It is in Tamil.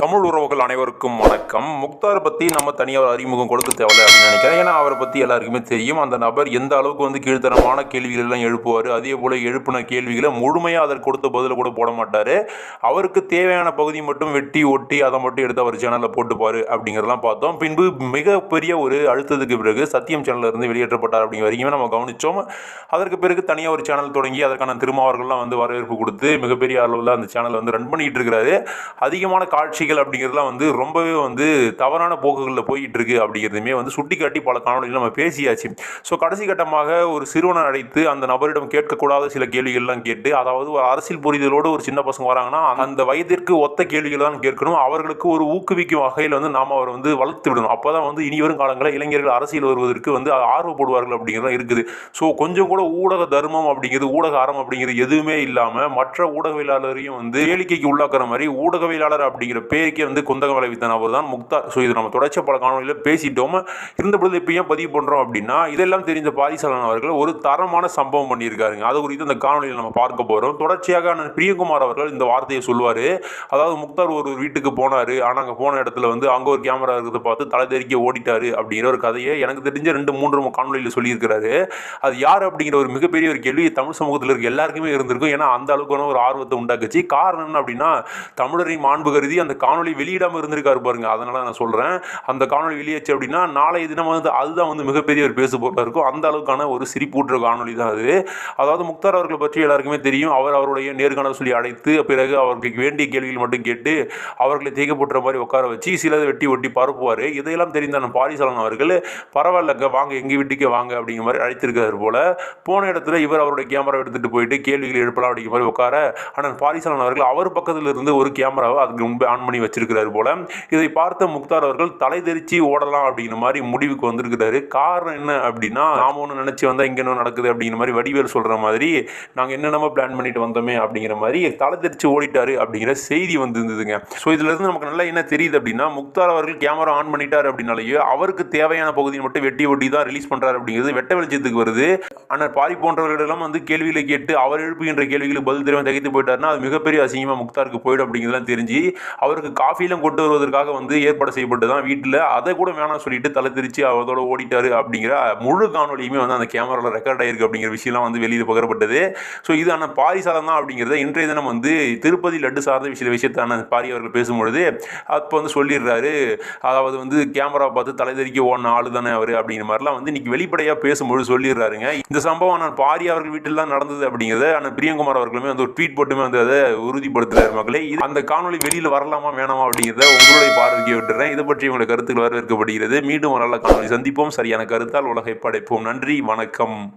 தமிழ் உறவுகள் அனைவருக்கும் வணக்கம். முக்தார் பற்றி நம்ம தனியாக ஒரு அறிமுகம் கொடுக்க தேவையில்லை அப்படின்னு நினைக்கிறேன். ஏன்னா அவரை பற்றி எல்லாருக்குமே தெரியும். அந்த நபர் எந்த அளவுக்கு வந்து கீழ்த்தரமான கேள்விகள் எல்லாம் எழுப்புவார்? அதே போல் எழுப்பின கேள்விகளை முழுமையாக அதற்கு கொடுத்த பதில கூட போட மாட்டார். அவருக்கு தேவையான பகுதி மட்டும் வெட்டி ஒட்டி அதை மட்டும் எடுத்து அவர் சேனலில் போட்டுப்பார் அப்படிங்கிறதெல்லாம் பார்த்தோம். பின்பு மிகப்பெரிய ஒரு அழுத்தத்துக்கு பிறகு சத்தியம் சேனலிருந்து இருந்து வெளியேற்றப்பட்டார் அப்படிங்கிற வரைக்குமே நம்ம கவனித்தோம் அதற்கு பிறகு தனியாக ஒரு சேனல் தொடங்கி அதற்கான திருமாவர்கள்லாம் வந்து வரவேற்பு கொடுத்து மிகப்பெரிய அளவில் அந்த சேனல் வந்து ரன் பண்ணிகிட்டு இருக்கிறாரு. அதிகமான காட்சிகள் அப்படிங்கிறதுலாம் வந்து ரொம்பவே வந்து தவறான போக்குகளில் போயிட்டு இருக்கு அப்படிங்கிறதுமே வந்து சுட்டிக்காட்டி பல காணொலிகள் நம்ம பேசியாச்சு. ஸோ கடைசி கட்டமாக ஒரு சிறுவனை அழைத்து அந்த நபரிடம் கேட்கக்கூடாத சில கேள்விகள்லாம் கேட்டு அதாவது ஒரு அரசியல் புரிதலோடு ஒரு சின்ன பசங்க வராங்கன்னா அந்த வயதிற்கு ஒத்த கேள்விகள் தான் கேட்கணும். அவர்களுக்கு ஒரு ஊக்குவிக்கும் வகையில் வந்து நாம் அவரை வந்து வளர்த்து விடணும். அப்போ தான் வந்து இனி வரும் காலங்களில் இளைஞர்கள் அரசியல் வருவதற்கு வந்து ஆர்வப்படுவார்கள் அப்படிங்கிறது இருக்குது. ஸோ கொஞ்சம் கூட ஊடக தர்மம் அப்படிங்கிறது ஊடக அறம் அப்படிங்கிறது எதுவுமே இல்லாமல் மற்ற ஊடகவியலாளரையும் வந்து கேளிக்கைக்கு உள்ளாக்குற மாதிரி ஊடகவியலாளர் அப்படிங்கிற பேருக்கே வந்து குந்தகம் விளைவித்த நபர் தான் முக்தார் ஸோ இது நம்ம தொடர்ச்சி பல காணொலியில் பேசிட்டோம். இருந்த பொழுது இப்போ ஏன் பதிவு பண்ணுறோம் அப்படின்னா இதெல்லாம் தெரிந்த பாரிசாலன் அவர்கள் ஒரு தரமான சம்பவம் பண்ணியிருக்காருங்க. அது குறித்து இந்த காணொலியில் நம்ம பார்க்க போகிறோம் தொடர்ச்சியாக பிரியகுமார் அவர்கள் இந்த வார்த்தையை சொல்லுவார். அதாவது முக்தார் ஒரு வீட்டுக்கு போனார். ஆனால் அங்கே போன இடத்துல வந்து அங்கே ஒரு கேமரா இருக்கிறத பார்த்து தலை தெறிக்க ஓடிட்டார் அப்படிங்கிற ஒரு கதையை எனக்கு தெரிஞ்ச ரெண்டு மூன்று காணொலியில் சொல்லியிருக்கிறாரு. அது யார் அப்படிங்கிற ஒரு மிகப்பெரிய ஒரு கேள்வி தமிழ் சமூகத்தில் இருக்க. எல்லாருக்குமே இருந்திருக்கும். ஏன்னா அந்த அளவுக்கான ஒரு ஆர்வத்தை உண்டாக்குச்சு. காரணம் என்ன அப்படின்னா தமிழரின் மாண்பு கருதி அந்த காணொலி வெளியிடாமல் இருந்திருக்காரு பாருங்க. அதனால நான் சொல்கிறேன் அந்த காணொலி வெளியாச்சு அப்படின்னா நாளைய தினம் வந்து அதுதான் வந்து மிகப்பெரிய ஒரு பேசு போட்டாக இருக்கும். அந்த அளவுக்கான ஒரு சிரிப்பூட்டுற காணொலி தான் அது. அதாவது முக்தார் அவர்களை பற்றி எல்லாருக்குமே தெரியும். அவர் அவருடைய நேர்காணல் சொல்லி அழைத்து பிறகு அவர்களுக்கு வேண்டிய கேள்விகள் மட்டும் கேட்டு அவர்களை தேய்க்கப்படுற மாதிரி உட்கார வச்சு சிலதை வெட்டி ஒட்டி பரப்புவார். இதையெல்லாம் தெரிந்த அந்த பாரிசாலன் அவர்கள் பரவாயில்லங்க வாங்க எங்கள் வீட்டுக்கே வாங்க அப்படிங்கிற மாதிரி அழைத்திருக்காரு போல. போன இடத்துல இவர் அவருடைய கேமரா எடுத்துகிட்டு போயிட்டு கேள்விகள் எழுப்பலாம் அப்படிங்கிற மாதிரி உட்கார ஆனால் பாரிசாலன் அவர்கள் அவர் பக்கத்தில் இருந்து ஒரு கேமராவை அதுக்கு முன்பே ஆன் பண்ணி வச்சிருக்கிறாரு போல. இதை பார்த்த முக்தார் அவர்கள் தலை தெரிச்சு ஓடலாம் அப்படிங்கிற மாதிரி முடிவுக்கு வந்திருக்கிறாரு. காரணம் என்ன அப்படின்னா நாம ஒன்று நினச்சி வந்தால் இங்கே என்ன நடக்குது அப்படிங்கிற மாதிரி வடிவேல் சொல்கிற மாதிரி நாங்கள் என்னென்னமோ பிளான் பண்ணிட்டு வந்தோமே அப்படிங்கிற மாதிரி தலை தெரிச்சு ஓடிட்டாரு அப்படிங்கிற செய்தி வந்துருந்ததுங்க. ஸோ இதுல இருந்து நமக்கு நல்லா என்ன தெரியுது அப்படின்னா முக்தார் அவர்கள் கேமரா ஆன் பண்ணிட்டாரு அப்படின்னாலேயே அவருக்கு தேவையான பகுதியை மட்டும் வெட்டி ஒட்டி தான் ரிலீஸ் பண்ணுறாரு அப்படிங்கிறது வெட்ட வெளிச்சத்துக்கு வருது. ஆனால் பாரி போன்றவர்களிடம் வந்து கேள்விகளை கேட்டு அவர் எழுப்புகின்ற கேள்விகளுக்கு பதில் தெரியாமல் தகைத்து போயிட்டாருன்னா அது மிகப்பெரிய அசிங்கமாக முக்தாருக்கு போயிடும் அப்படிங்கிறதுலாம் தெரிஞ்சு அவருக்கு காஃபிலாம் கொண்டு வருவதற்காக வந்து ஏற்பாடு செய்யப்பட்டு தான் வீட்டில். அதை கூட வேணாம் சொல்லிட்டு தலை திரிச்சு அதோட ஓடிட்டாரு அப்படிங்கிற முழு காணொலியுமே வந்து அந்த கேமராவில் ரெக்கார்ட் ஆயிருக்கு அப்படிங்கிற விஷயம்லாம் வந்து வெளியில் பகிரப்பட்டது. ஸோ இது ஆனால் பாரிசாலம் தான் அப்படிங்கிறத இன்றைய தினம் வந்து திருப்பதி லட்டு சார்ந்த விஷய விஷயத்தான பாரி அவர்கள் பேசும்பொழுது அப்போ வந்து சொல்லிடுறாரு. அதாவது வந்து கேமரா பார்த்து தலை தெரிக்க ஓடின ஆள் தானே அவர் அப்படிங்கிற மாதிரிலாம் வந்து இன்னைக்கு வெளிப்படையாக பேசும்பொழுது சொல்லிடுறாருங்க. இந்த சம்பவம் நான் பாரி அவர்கள் வீட்டில் தான் நடந்தது அப்படிங்கிறத ஆனால் பிரியங்குமார் அவர்களுமே வந்து ஒரு ட்வீட் போட்டுமே வந்து அதை உறுதிப்படுத்துகிறார் மக்களே. இது அந்த காணொலி வெளியில் வரலாமா வேணாமா அப்படிங்கிறத உங்களுடைய பார்வைக்கு விட்டுறேன். இதை பற்றி உங்களுடைய கருத்துக்கள் வரவேற்கப்படுகிறது. மீண்டும் ஒரு நல்ல காணொலி சந்திப்போம். சரியான கருத்தால் உலகை படைப்போம். நன்றி வணக்கம்.